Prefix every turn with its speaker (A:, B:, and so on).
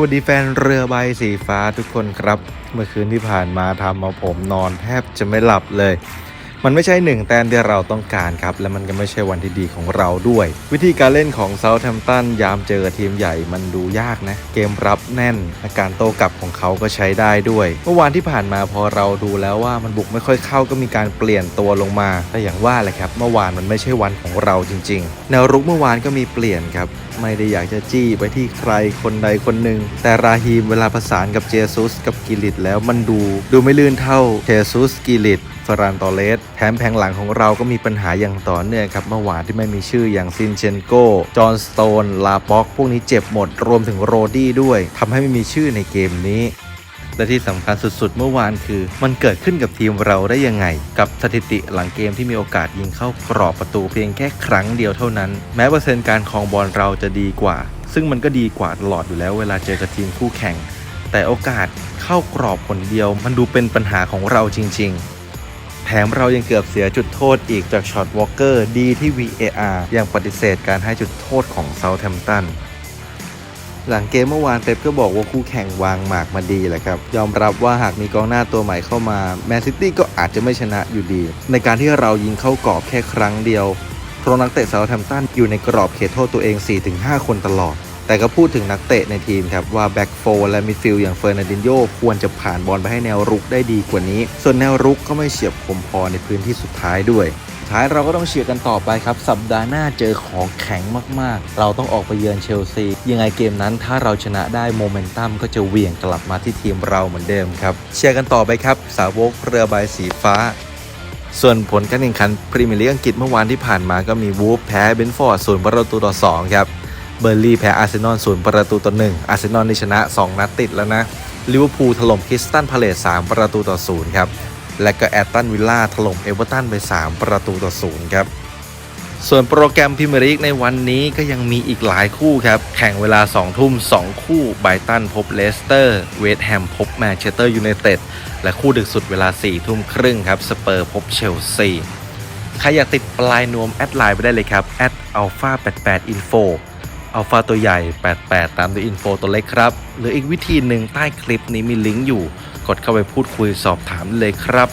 A: วัสดีแฟนเรือใบสีฟ้าทุกคนครับ เมื่อคืนที่ผ่านมาทำเอาผมนอนแทบจะไม่หลับเลย มันไม่ใช่หนึ่งแต้มที่เราต้องการครับ และมันก็ไม่ใช่วันที่ดีของเราด้วย วิธีการเล่นของเซาท์แฮมป์ตันยามเจอทีมใหญ่มันดูยากนะ เกมรับแน่นและการโต้กลับของเขาก็ใช้ได้ด้วย เมื่อวานที่ผ่านมาพอเราดูแล้วว่ามันบุกไม่ค่อยเข้าก็มีการเปลี่ยนตัวลงมา แต่อย่างว่าแหละครับ เมื่อวานมันไม่ใช่วันของเราจริง ๆ แนวรุกเมื่อวานก็มีเปลี่ยนครับไม่ได้อยากจะจี้ไปที่ใครคนใดคนหนึ่ง แต่ราฮีมเวลาประสานกับเจซุสกับกิลิตแล้วมันดู ดูไม่ลื่นเท่าเจซุสกิลิตฟรานตอเลสแถมแผงหลังของเราก็มีปัญหาอย่างต่อเนื่องครับเมื่อวานที่ไม่มีชื่ออย่างซินเชนโกจอห์นสโตน ลาป็อก พวกนี้เจ็บหมด รวมถึงโรดี้ด้วยทำให้ไม่มีชื่อในเกมนี้และที่สำคัญสุดๆ เมื่อวานคือ มันเกิดขึ้นกับทีมเราได้ยังไง กับสถิติหลังเกมที่มีโอกาสยิงเข้ากรอบประตูเพียงแค่ครั้งเดียวเท่านั้น แม้เปอร์เซ็นต์การครองบอลเราจะดีกว่า ซึ่งมันก็ดีกว่าตลอดอยู่แล้วเวลาเจอกับทีมคู่แข่ง แต่โอกาสเข้ากรอบคนเดียวมันดูเป็นปัญหาของเราจริง ๆ แถมเรายังเกือบเสียจุดโทษอีกจากช็อตวอลเกอร์ดีที่ VAR ยังปฏิเสธการให้จุดโทษของเซาท์แฮมป์ตันหลังเกมเมื่อวานเป๊ปก็บอกว่าคู่แข่งวางหมากมาดีแหละครับ ยอมรับว่าหากมีกองหน้าตัวใหม่เข้ามาแมนซิตี้ก็อาจจะไม่ชนะอยู่ดี ในการที่เรายิงเข้ากรอบแค่ครั้งเดียวเพราะนักเตะเซาท์แฮมป์ตันอยู่ในกรอบเขตโทษตัวเอง 4-5 คนตลอด แต่ก็พูดถึงนักเตะในทีมครับว่าแบ็กโฟและมิดฟิลด์อย่างเฟอร์นันดินโยควรจะผ่านบอลไปให้แนวรุกได้ดีกว่านี้ ส่วนแนวรุกก็ไม่เฉียบคมพอในพื้นที่สุดท้ายด้วยท้ายเราก็ต้องเชียร์กันต่อไปครับ สัปดาห์หน้าเจอของแข็งมากๆ เราต้องออกไปเยือนเชลซี ยังไงเกมนั้นถ้าเราชนะได้โมเมนตัมก็จะเหวี่ยงกลับมาที่ทีมเราเหมือนเดิมครับเชียร์กันต่อไปครับ สาวกเรือใบสีฟ้า ส่วนผลการแข่งขันพรีเมียร์ลีกอังกฤษเมื่อวานที่ผ่านมาก็มีวูฟแพ้เบนฟอร์ดศูนย์ประตูต่อ2ครับ เบอร์ลี่แพ้อาร์เซนอลศูนย์ประตูต่อ1อาร์เซนอลนี่ชนะ 2 นัดติดแล้วนะลิเวอร์พูลถล่มคริสตันพาเลส3ประตูต่อ0ครับและก็แอตตันวิลล่าถล่มเอเวอร์ตันไป 3 ประตูต่อ0ครับส่วนโปรแกรมพรีเมียร์ลีกในวันนี้ก็ยังมีอีกหลายคู่ครับ แข่งเวลา 2 ทุ่ม 2 คู่ไบรตันพบเลสเตอร์ เวสต์แฮมพบแมนเชสเตอร์ยูไนเต็ด และคู่ดึกสุดเวลา 4 ทุ่มครึ่งครับ สเปอร์พบเชลซี ใครอยากติดปลายนวม แอดไลน์ไปได้เลยครับ แอดอัลฟา88 info อัลฟาตัวใหญ่ 88 ตามด้วยอินโฟตัวเล็กครับ หรืออีกวิธีหนึ่งใต้คลิปนี้มีลิงก์อยู่ กดเข้าไปพูดคุยสอบถามได้เลยครับ